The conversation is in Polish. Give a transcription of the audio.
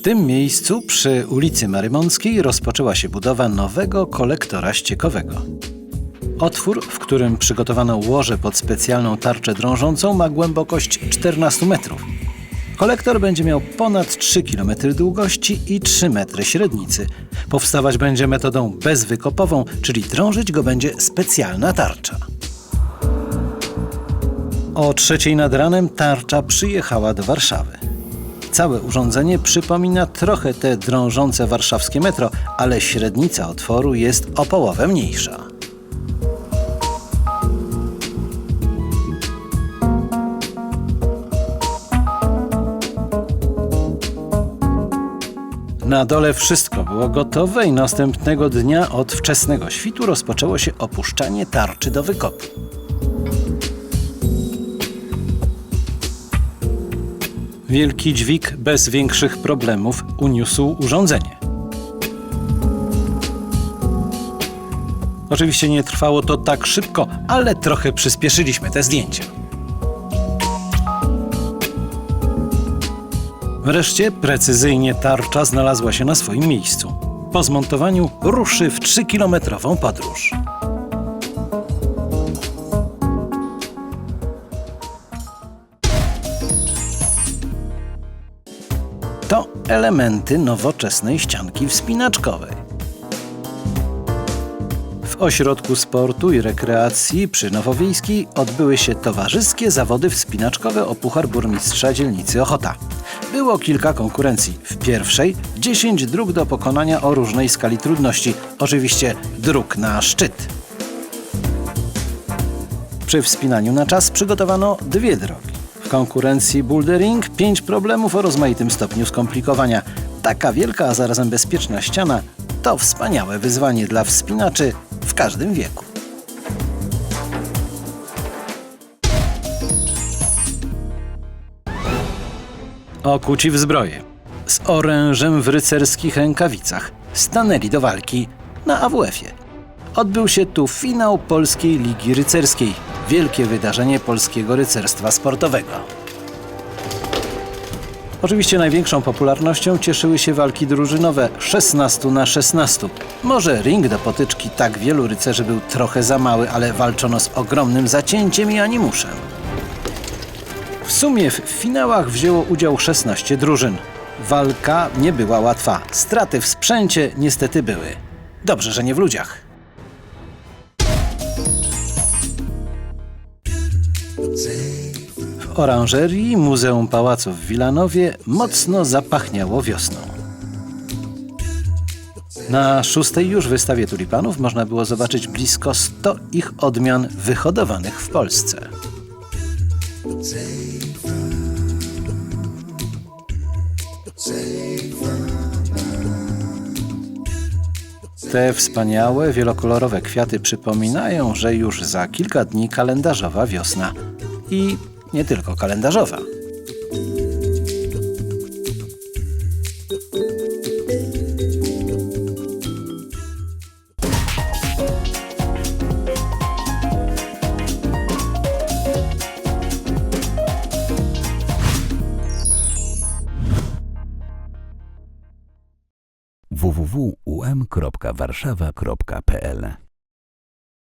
W tym miejscu przy ulicy Marymąckiej rozpoczęła się budowa nowego kolektora ściekowego. Otwór, w którym przygotowano łoże pod specjalną tarczę drążącą, ma głębokość 14 metrów. Kolektor będzie miał ponad 3 km długości i 3 metry średnicy. Powstawać będzie metodą bezwykopową, czyli drążyć go będzie specjalna tarcza. O trzeciej nad ranem tarcza przyjechała do Warszawy. Całe urządzenie przypomina trochę te drążące warszawskie metro, ale średnica otworu jest o połowę mniejsza. Na dole wszystko było gotowe i następnego dnia od wczesnego świtu rozpoczęło się opuszczanie tarczy do wykopu. Wielki dźwig bez większych problemów uniósł urządzenie. Oczywiście nie trwało to tak szybko, ale trochę przyspieszyliśmy te zdjęcia. Wreszcie precyzyjnie tarcza znalazła się na swoim miejscu. Po zmontowaniu ruszy w 3-kilometrową podróż. To elementy nowoczesnej ścianki wspinaczkowej. W Ośrodku Sportu i Rekreacji przy Nowowiejskiej odbyły się towarzyskie zawody wspinaczkowe o Puchar Burmistrza Dzielnicy Ochota. Było kilka konkurencji. W pierwszej 10 dróg do pokonania o różnej skali trudności. Oczywiście dróg na szczyt. Przy wspinaniu na czas przygotowano dwie drogi. Konkurencji bouldering pięć problemów o rozmaitym stopniu skomplikowania. Taka wielka, a zarazem bezpieczna ściana to wspaniałe wyzwanie dla wspinaczy w każdym wieku. Okuci w zbroję, z orężem w rycerskich rękawicach, stanęli do walki na AWF-ie. Odbył się tu finał Polskiej Ligi Rycerskiej, wielkie wydarzenie polskiego rycerstwa sportowego. Oczywiście największą popularnością cieszyły się walki drużynowe 16 na 16. Może ring do potyczki tak wielu rycerzy był trochę za mały, ale walczono z ogromnym zacięciem i animuszem. W sumie w finałach wzięło udział 16 drużyn. Walka nie była łatwa. Straty w sprzęcie niestety były. Dobrze, że nie w ludziach. W oranżerii Muzeum Pałacu w Wilanowie mocno zapachniało wiosną. Na szóstej już wystawie tulipanów można było zobaczyć blisko 100 ich odmian wyhodowanych w Polsce. Te wspaniałe, wielokolorowe kwiaty przypominają, że już za kilka dni kalendarzowa wiosna. I nie tylko kalendarzowa. www.um.warszawa.pl